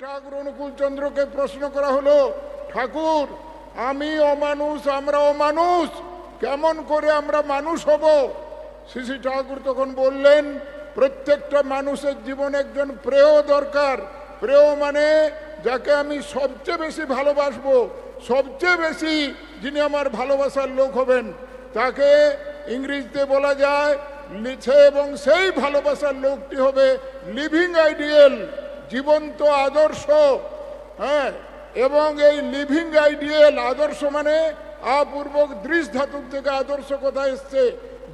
ঠাকুর অনুকূল চন্দ্রকে প্রশ্ন করা হলো, ঠাকুর, আমি অমানুষ, আমরা অমানুষ, কেমন করে আমরা মানুষ হব? শ্রী ঠাকুর তখন বললেন, প্রত্যেকটা মানুষের জীবনে একজন প্রেয় দরকার। প্রেয় মানে যাকে আমি সবচেয়ে বেশি ভালোবাসবো, সবচেয়ে বেশি যিনি আমার ভালোবাসার লোক হবেন। তাকে ইংরেজিতে বলা যায় লিখে এবং সেই ভালোবাসার লোকটি হবে লিভিং আইডিয়াল জীবন্ত আদর্শ হ্যাঁ এবং এই লিভিং আইডিয়াল আদর্শ মানে আপূর্বক দৃশ ধাতুর থেকে আদর্শ কথা এসছে?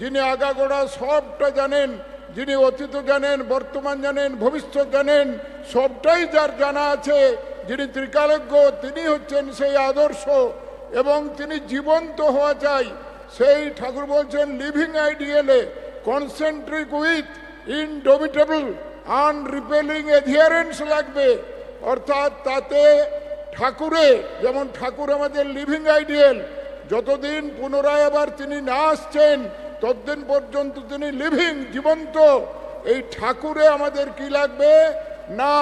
যিনি আগাগোড়া সবটা জানেন, যিনি অতীত জানেন, বর্তমান জানেন, ভবিষ্যৎ জানেন, সবটাই যার জানা আছে, যিনি ত্রিকালজ্ঞ, তিনি হচ্ছেন সেই আদর্শ, এবং তিনি জীবন্ত হওয়া চাই। সেই ঠাকুর বলছেন living আইডিয়ালে concentric with indomitable unrepelling adherence লাগবে। অর্থাৎ তাতে ঠাকুরে, যেমন ঠাকুর আমাদের লিভিং আইডিয়াল যতদিন পুনরায় আবার তিনি না আসছেন, ততদিন পর্যন্ত তিনি লিভিং জীবন্ত। এই ঠাকুরে আমাদের কি লাগবে? না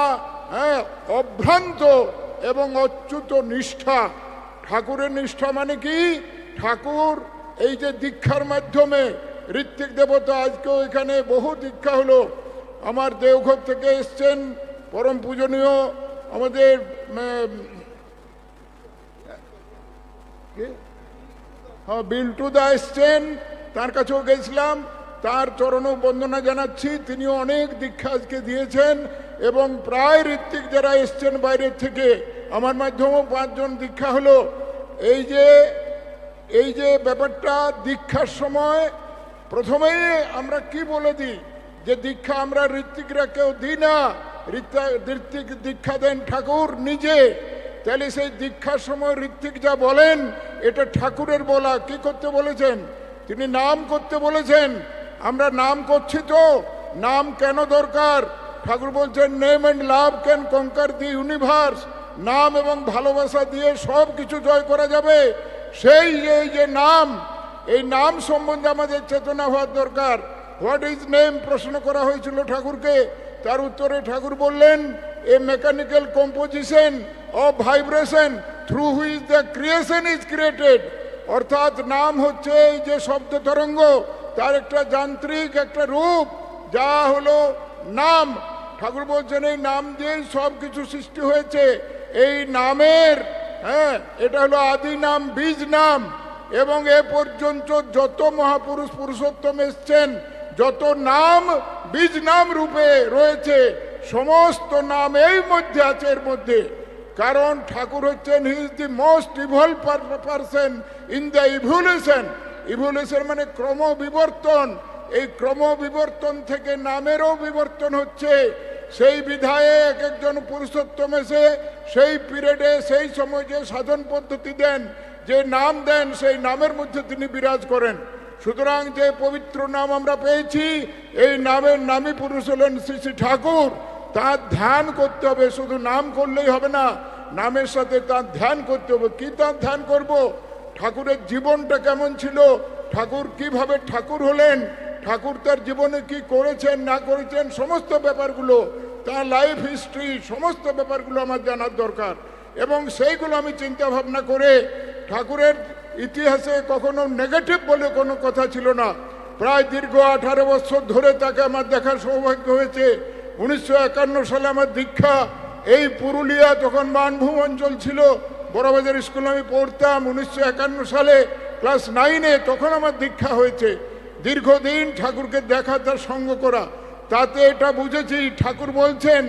হ্যাঁ অভ্রান্ত এবং অচ্যুত নিষ্ঠা। ঠাকুরের নিষ্ঠা মানে কি? ঠাকুর, এই যে দীক্ষার মাধ্যমে ঋত্বিক দেবতা আজকেও এখানে বহু দীক্ষা হলো। আমার দেওঘর থেকে এসছেন পরম পূজনীয় আমাদের হ্যাঁ বিল্টু দা এসছেন, তার কাছেও গেছিলাম, তার চরণও বন্দনা জানাচ্ছি তিনি অনেক দীক্ষা আজকে দিয়েছেন, এবং প্রায় ঋত্বিক যারা এসছেন বাইরের থেকে, আমার মাধ্যমেও পাঁচজন দীক্ষা হলো। এই যে এই যে ব্যাপারটা, দীক্ষার সময় প্রথমেই আমরা কি বলে দিই? যে দীক্ষা আমরা ঋত্বিকরা কেউ দিই না ঋত্বিক দীক্ষা দেন ঠাকুর নিজে। তাহলে সেই দীক্ষার সময় ঋত্বিক যা বলেন, এটা ঠাকুরের বলা। কি করতে বলেছেন? তিনি নাম করতে বলেছেন। আমরা নাম করছি তো। নাম কেন দরকার? ঠাকুর বলছেন, name and love can conquer the universe. নাম এবং ভালোবাসা দিয়ে সব কিছু জয় করা যাবে। সেই এই যে নাম, এই নাম সম্বন্ধে আমাদের চেতনা হওয়ার দরকার। হোয়াট ইজ নেম প্রশ্ন করা হয়েছিল ঠাকুরকে। তার উত্তরে ঠাকুর বললেন a mechanical composition of vibration through which the creation is created অর্থাৎ নাম হচ্ছে এই যে শব্দ তরঙ্গ, তার একটা যান্ত্রিক একটা রূপ, যা হলো নাম। ঠাকুর বলছেন, এই নাম দিয়েই সব কিছু সৃষ্টি হয়েছে। এই নামের হ্যাঁ এটা হলো আদি নাম, বীজ নাম। এবং এ পর্যন্ত যত মহাপুরুষ পুরুষোত্তম এসছেন যত নাম, বীজ নাম রূপে রয়েছে, সমস্ত নাম এই মধ্যে আছে এর মধ্যে। কারণ ঠাকুর হচ্ছেন he is the most evolve person in the evolution evolution মানে ক্রম বিবর্তন এই ক্রম বিবর্তন থেকে নামেরও বিবর্তন হচ্ছে। সেই বিধায়ে এক একজন পুরুষোত্তম এসে সেই পিরিয়ডে সেই সময় যে সাধন পদ্ধতি দেন, যে নাম দেন, সেই নামের মধ্যে তিনি বিরাজ করেন। সুতরাং যে পবিত্র নাম আমরা পেয়েছি, এই নামের নামী পুরুষ হলেন শ্রী শ্রী ঠাকুর। তার ধ্যান করতে হবে, শুধু নাম করলেই হবে না, নামের সাথে তার ধ্যান করতে হবে। কি তার ধ্যান করব? ঠাকুরের জীবনটা কেমন ছিল? ঠাকুর কীভাবে ঠাকুর হলেন? ঠাকুর তার জীবনে কি করেছেন, না করেছেন, সমস্ত ব্যাপারগুলো, তার লাইফ হিস্ট্রি সমস্ত ব্যাপারগুলো আমার জানার দরকার। এবং সেইগুলো আমি চিন্তা ভাবনা করে ঠাকুরের ইতিহাসে কখনো নেগেটিভ বলে কোনো কথা ছিল না। প্রায় দীর্ঘ আঠারো বছর ধরে তাকে আমার দেখার সৌভাগ্য হয়েছে। উনিশশো একান্ন সালে আমার দীক্ষা। এই পুরুলিয়া যখন মানভূম অঞ্চল ছিল, বড়বাজার স্কুলে আমি পড়তাম। উনিশশো একান্ন সালে ক্লাস নাইনে তখন আমার দীক্ষা হয়েছে। দীর্ঘদিন ঠাকুরকে দেখা, তার সঙ্গ করা। তাতে এটা বুঝেছি, ঠাকুর বলছেন,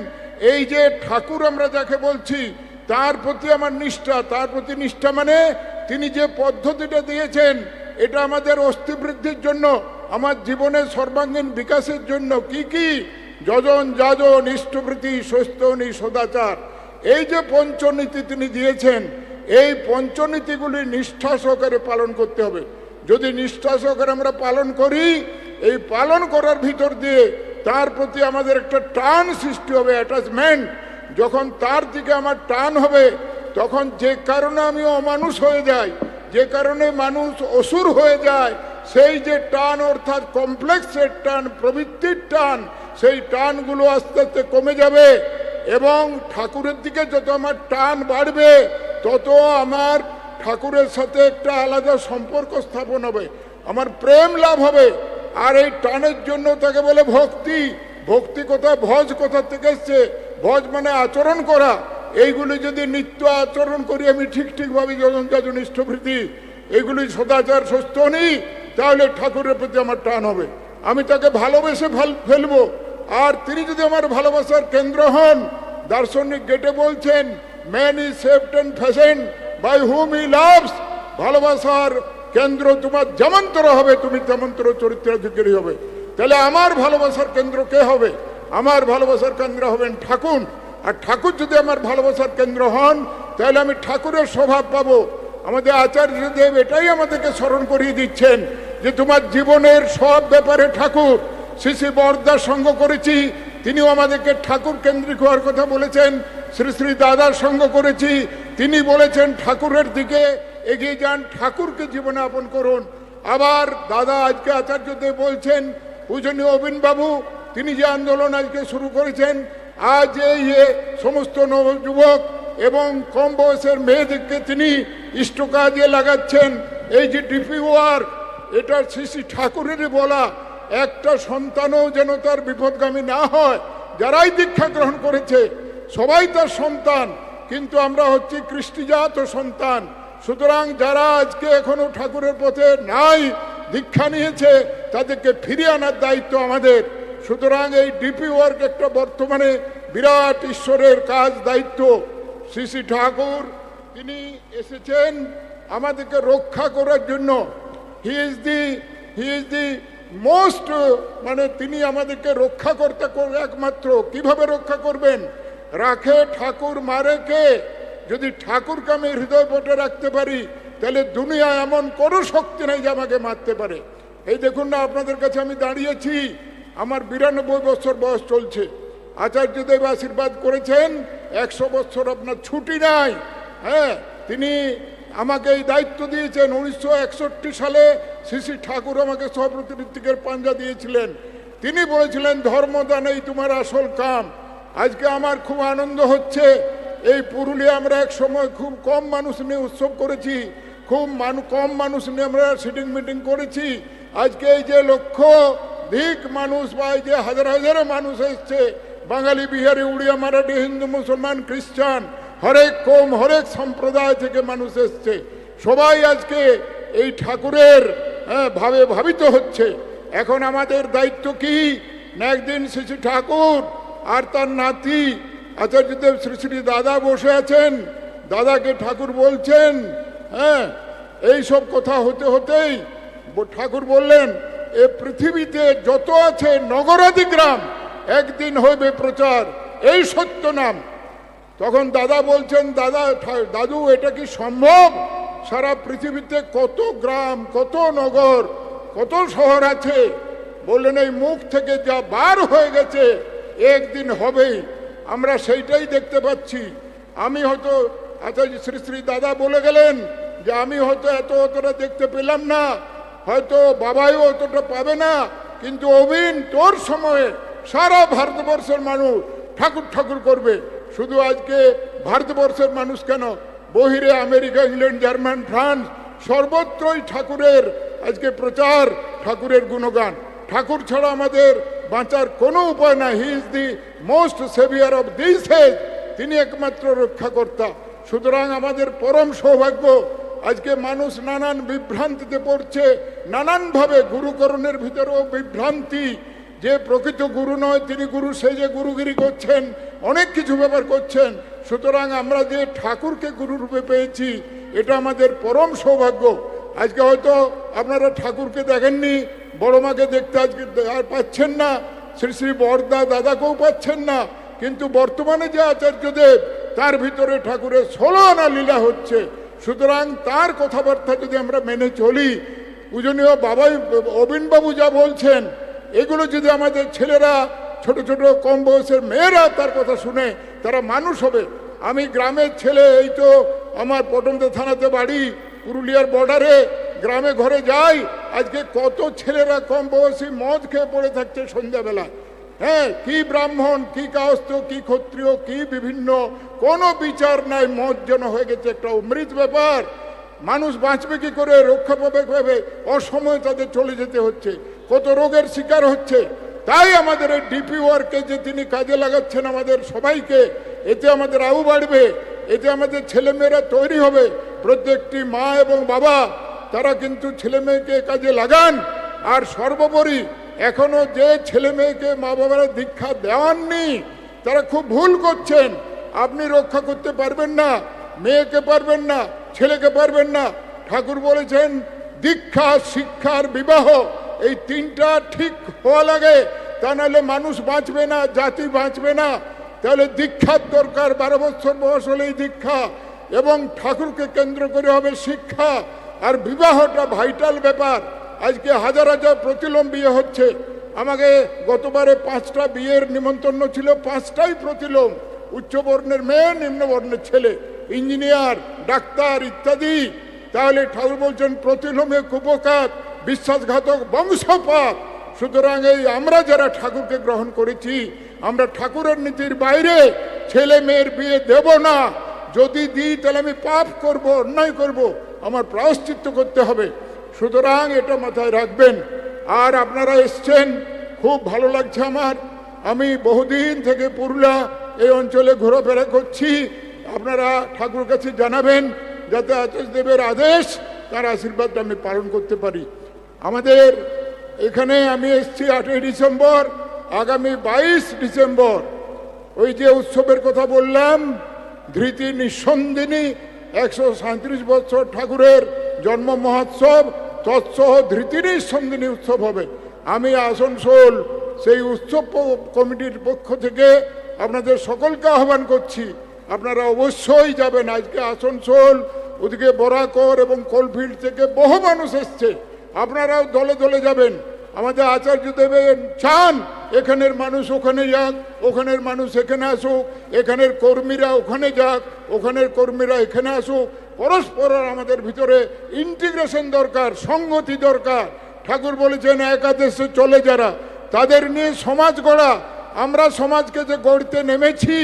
এই যে ঠাকুর আমরা যাকে বলছি, তার প্রতি আমার নিষ্ঠা, তার প্রতি নিষ্ঠা মানে তিনি যে পদ্ধতিটা দিয়েছেন, এটা আমাদের অস্থিবৃদ্ধির জন্য, আমার জীবনের সর্বাঙ্গীন বিকাশের জন্য কি কি? যজন যাজন ইষ্টভৃতি স্বস্তনী, সদাচার। এই যে পঞ্চনীতি তিনি দিয়েছেন, এই পঞ্চনীতিগুলি নিষ্ঠা সহকারে পালন করতে হবে। যদি নিষ্ঠা সহকারে আমরা পালন করি, এই পালন করার ভিতর দিয়ে তার প্রতি আমাদের একটা টান সৃষ্টি হবে অ্যাটাচমেন্ট যখন তার দিকে আমার টান হবে তখন যে কারণে আমি অমানুষ হয়ে যাই, যে কারণে মানুষ অসুর হয়ে যায়, সেই যে টান অর্থাৎ কমপ্লেক্সের টান, প্রবৃত্তির টান, সেই টানগুলো আস্তে আস্তে কমে যাবে এবং ঠাকুরের দিকে যত আমার টান বাড়বে, তত আমার ঠাকুরের সাথে একটা আলাদা সম্পর্ক স্থাপন হবে। আমার প্রেম লাভ হবে। আর এই টানের জন্য তাকে বলে ভক্তি। ভক্তি কোথা, ভজ কোথা থেকে এসছে। ভজ মানে আচরণ করা। এইগুলি যদি নিত্য আচরণ করি, আমি ঠিক ঠিকভাবে যজন ইষ্টভৃতি এগুলি সদাচার সুস্থ নেই, তাহলে ঠাকুরের প্রতি আমার টান হবে। আমি তাকে ভালোবেসে ফেল- ফেলব। আর তিনি যদি আমার ভালোবাসার কেন্দ্র হন, দার্শনিক গেটে বলছেন man is shaped and fashion by whom he loves ভালোবাসার কেন্দ্র তোমার যেমন্তর হবে, তুমি তেমন্তর চরিত্রাধিকারী হবে। তাহলে আমার ভালোবাসার কেন্দ্র কে হবে? আমার ভালোবাসার কেন্দ্র হবেন ঠাকুর। আর ঠাকুর যদি আমার ভালোবাসার কেন্দ্র হন, তাহলে আমি ঠাকুরের স্বভাব পাবো। আমাদের আচার্যদেব এটাই আমাদেরকে স্মরণ করিয়ে দিচ্ছেন যে তোমার জীবনের সব ব্যাপারে ঠাকুর শ্রী শ্রী বরদার সঙ্গ করেছি, তিনিও আমাদেরকে ঠাকুর কেন্দ্রিক হওয়ার কথা বলেছেন শ্রী শ্রী দাদার সঙ্গ করেছি, তিনি বলেছেন ঠাকুরের দিকে এগিয়ে যান, ঠাকুরকে জীবনে আপন করুন। আবার দাদা আজকে আচার্যদেব বলছেন, পূজনীয় অবিনবাবু তিনি যে আন্দোলন আজকে শুরু করেছেন আজ এই সমস্ত নবযুবক এবং কম বয়সের মেয়েদেরকে তিনি ইষ্ট কাজে লাগাচ্ছেন। এই যে ডিপি ওয়ার্ক এটা শ্রী শ্রী ঠাকুরেরই বলা, একটা সন্তানও যেন তার বিপদগামী না হয়। যারাই দীক্ষা গ্রহণ করেছে, সবাই তার সন্তান, কিন্তু আমরা হচ্ছি কৃষ্টিজাত সন্তান। সুতরাং যারা আজকে এখনও ঠাকুরের পথে নাই, দীক্ষা নিয়েছে, তাদেরকে ফিরিয়ে আনার দায়িত্ব আমাদের। সুতরাং এই ডিপি ওয়ার্ক একটা বর্তমানে বিরাট ঈশ্বরের কাজ, দায়িত্ব। শ্রী ঠাকুর, তিনি এসেছেন আমাদেরকে রক্ষা করার জন্য। He is the he is the most মানে তিনি আমাদেরকে রক্ষা করতে একমাত্র। কীভাবে রক্ষা করবেন? রাখে ঠাকুর মারে কে? যদি ঠাকুরকে আমি হৃদয় পটে রাখতে পারি, তাহলে দুনিয়া এমন কোনো শক্তি নেই যে আমাকে মারতে পারে। এই দেখুন না, আপনাদের কাছে আমি দাঁড়িয়েছি। আমার বিরানব্বই বছর বয়স চলছে। আচার্যদেব আশীর্বাদ করেছেন, একশো বছর আপনার ছুটি নাই। হ্যাঁ তিনি আমাকে এই দায়িত্ব দিয়েছেন। উনিশশো একষট্টি সালে শ্রী ঠাকুর আমাকে সহপ্রতিনিধিকের পাঞ্জা দিয়েছিলেন। তিনি বলেছিলেন ধর্মদানেই তোমার আসল কাম। আজকে আমার খুব আনন্দ হচ্ছে। এই পুরুলিয়া আমরা এক সময় খুব কম মানুষ নিয়ে উৎসব করেছি। খুব মানু, কম মানুষ নিয়ে আমরা সিটিং মিটিং করেছি। আজকে এই যে লক্ষ্য ধিক মানুষ বা যে হাজার হাজার মানুষ এসছে। বাঙালি বিহারি উড়িয়া মারাঠি হিন্দু মুসলমান খ্রিস্টান হরেক কম হরেক সম্প্রদায় থেকে মানুষ এসছে। সবাই আজকে এই ঠাকুরের হ্যাঁ, ভাবে ভাবিত হচ্ছে। এখন আমাদের দায়িত্ব কি? একদিন শ্রী শ্রী ঠাকুর আর তার নাতি আচার্যদেব শ্রী শ্রী দাদা বসে আছেন। দাদাকে ঠাকুর বলছেন হ্যাঁ এই সব কথা হতে হতেই ঠাকুর বললেন এ পৃথিবীতে যত আছে নগরাদি গ্রাম, একদিন হইবে প্রচার, এই সত্য নাম। তখন দাদা বলছেন, দাদা দাদু, এটা কি সম্ভব? সারা পৃথিবীতে কত গ্রাম, কত নগর, কত শহর আছে? বললেন, এই মুখ থেকে যা বার হয়ে গেছে, একদিন হবেই। আমরা সেইটাই দেখতে পাচ্ছি। আমি হয়তো আচ্ছা শ্রী শ্রী দাদা বলে গেলেন যে, আমি হয়তো এত অতটা দেখতে পেলাম না। হয়তো বাবাইও অতটা পাবে না, কিন্তু অবিন তোর সময়ে সারা ভারতবর্ষের মানুষ ঠাকুর ঠাকুর করবে। শুধু আজকে ভারতবর্ষের মানুষ কেন? বহিরে আমেরিকা, ইংল্যান্ড, জার্মান, ফ্রান্স সর্বত্রই ঠাকুরের আজকে প্রচার, ঠাকুরের গুণগান। ঠাকুর ছাড়া আমাদের বাঁচার কোনো উপায় না he is the most saviour of this age তিনি একমাত্র রক্ষাকর্তা। সুতরাং আমাদের পরম সৌভাগ্য আজকে মানুষ নানান বিভ্রান্তিতে পড়ছে, নানানভাবে গুরুকরণের ভিতরেও বিভ্রান্তি। যে প্রকৃত গুরু নয়, তিনি গুরু সেই যে গুরুগিরি করছেন, অনেক কিছু ব্যাপার করছেন। সুতরাং আমরা যে ঠাকুরকে গুরু রূপে পেয়েছি, এটা আমাদের পরম সৌভাগ্য। আজকে হয়তো আপনারা ঠাকুরকে দেখেননি, বড় মাকে দেখতে আজকে আর পাচ্ছেন না, শ্রী শ্রী বরদা দাদাকেও পাচ্ছেন না, কিন্তু বর্তমানে যে আচার্যদেব, তার ভিতরে ঠাকুরের ষোলো আনা লীলা হচ্ছে। সুতরাং তার কথাবার্তা যদি আমরা মেনে চলি, পূজনীয় বাবাই, অবিনবাবু যা বলছেন, এগুলো যদি আমাদের ছেলেরা, ছোট ছোট কম বয়সের মেয়েরা তার কথা শুনে, তারা মানুষ হবে। আমি গ্রামের ছেলে, এই তো আমার পটমদা থানাতে বাড়ি, পুরুলিয়ার বর্ডারে, গ্রামে ঘরে যাই, আজকে কত ছেলেরা কম বয়সী মদ খেয়ে পড়ে থাকছে সন্ধ্যাবেলা হ্যাঁ কি ব্রাহ্মণ, কি কাস্ত, কি ক্ষত্রিয়, কি বিভিন্ন, কোনো বিচার নাই মত যেন হয়ে গেছে একটা অমৃত ব্যাপার। মানুষ বাঁচবে কি করে? রক্ষা পাবে পাবে অসময়ে তাদের চলে যেতে হচ্ছে। কত রোগের শিকার হচ্ছে। তাই আমাদের এই ডিপি ওয়ার্কে যে তিনি কাজে লাগাচ্ছেন আমাদের সবাইকে, এতে আমাদের আউ বাড়বে, এতে আমাদের ছেলেমেয়েরা তৈরি হবে। প্রত্যেকটি মা এবং বাবা, তারা কিন্তু ছেলেমেয়েকে কাজে লাগান। আর সর্বোপরি এখনও যে ছেলে মেয়েকে মা বাবারা দীক্ষা দেওয়াননি, তারা খুব ভুল করছেন। আপনি রক্ষা করতে পারবেন না, মেয়েকে পারবেন না, ছেলেকে পারবেন না। ঠাকুর বলেছেন, দীক্ষা শিক্ষার বিবাহ, এই তিনটা ঠিক হওয়া লাগে। তা নাহলে মানুষ বাঁচবে না, জাতি বাঁচবে না। তাহলে দীক্ষার দরকার, বারো বছর বয়স হলেই দীক্ষা। এবং ঠাকুরকে কেন্দ্র করে হবে শিক্ষা। আর বিবাহটা ভাইটাল ব্যাপার। আজকে হাজার হাজার প্রতিলম বিয়ে হচ্ছে। আমাকে গতবারে পাঁচটা বিয়ের নিমন্ত্রণ ছিল, পাঁচটাই প্রতিলোম উচ্চবর্ণের মেয়ে নিম্নবর্ণের ছেলে, ইঞ্জিনিয়ার, ডাক্তার ইত্যাদি। তাহলে ঠাকুর বলছেন প্রতিলোমে কুপকাত বিশ্বাসঘাতক, বংশপাত। সুতরাং এই আমরা যারা ঠাকুরকে গ্রহণ করেছি, আমরা ঠাকুরের নীতির বাইরে ছেলে মেয়ের বিয়ে দেব না। যদি দিই, তাহলে আমি পাপ করব, অন্যায় করব। আমার প্রায়শ্চিত্ত করতে হবে। সুতরাং এটা মাথায় রাখবেন। আর আপনারা এসছেন, খুব ভালো লাগছে আমার। আমি বহুদিন থেকে পুরুলিয়া এই অঞ্চলে ঘোরাফেরা করছি। আপনারা ঠাকুর কাছে জানাবেন, যাতে আচার্য দেবের আদেশ, তার আশীর্বাদটা আমি পালন করতে পারি। আমাদের এখানে আমি এসছি আটই ডিসেম্বর, আগামী বাইশ ডিসেম্বর। ওই যে উৎসবের কথা বললাম, ধৃতি নিঃসন্দিনী একশো বছর ঠাকুরের জন্ম মহোৎসব তৎসহ ধৃতিরই নিঃসন্দিনী উৎসব হবে। আমি আসানসোল সেই উৎসব কমিটির পক্ষ থেকে আপনাদের সকলকে আহ্বান করছি, আপনারা অবশ্যই যাবেন। আজকে আসানসোল, ওদিকে বরাকর এবং কোলফিল্ড থেকে বহু মানুষ এসছে। আপনারাও দলে দলে যাবেন। আমাদের আচার্য দেবেন, চান, এখানের মানুষ ওখানে যাক, ওখানের মানুষ এখানে আসুক, এখানের কর্মীরা ওখানে যাক, ওখানের কর্মীরা এখানে আসুক পরস্পর আমাদের ভিতরে ইন্টিগ্রেশন দরকার সংগতি দরকার। ঠাকুর বলেছেন, একাদেশে চলে যারা, তাদের নিয়ে সমাজ গড়া। আমরা সমাজকে যে গড়তে নেমেছি,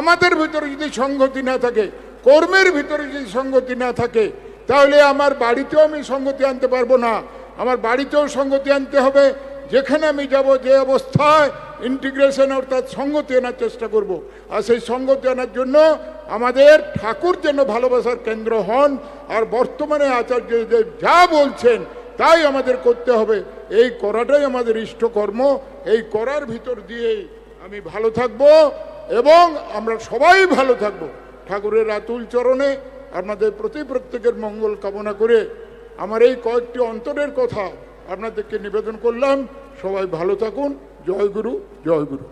আমাদের ভিতরে যদি সংগতি না থাকে, কর্মের ভিতরে যদি সংগতি না থাকে, তাহলে আমার বাড়িতেও আমি সঙ্গতি আনতে পারব না। আমার বাড়িতেও সঙ্গতি আনতে হবে। যেখানে আমি যাব, যে অবস্থায় ইন্টিগ্রেশন অর্থাৎ সঙ্গতি আনার চেষ্টা করব। আর সেই সঙ্গতি আনার জন্য আমাদের ঠাকুর যেন ভালোবাসার কেন্দ্র হন, আর বর্তমানে আচার্য যে যা বলছেন, তাই আমাদের করতে হবে। এই করাটাই আমাদের ইষ্টকর্ম। এই করার ভিতর দিয়েই আমি ভালো থাকব এবং আমরা সবাই ভালো থাকব। ঠাকুরের আতুল চরণে আপনাদের প্রতি প্রত্যেকের মঙ্গল কামনা করে আমার এই কয়েকটি অন্তরের কথা আপনাদেরকে নিবেদন করলাম। সবাই ভালো থাকুন। জয় গুরু জয় গুরু।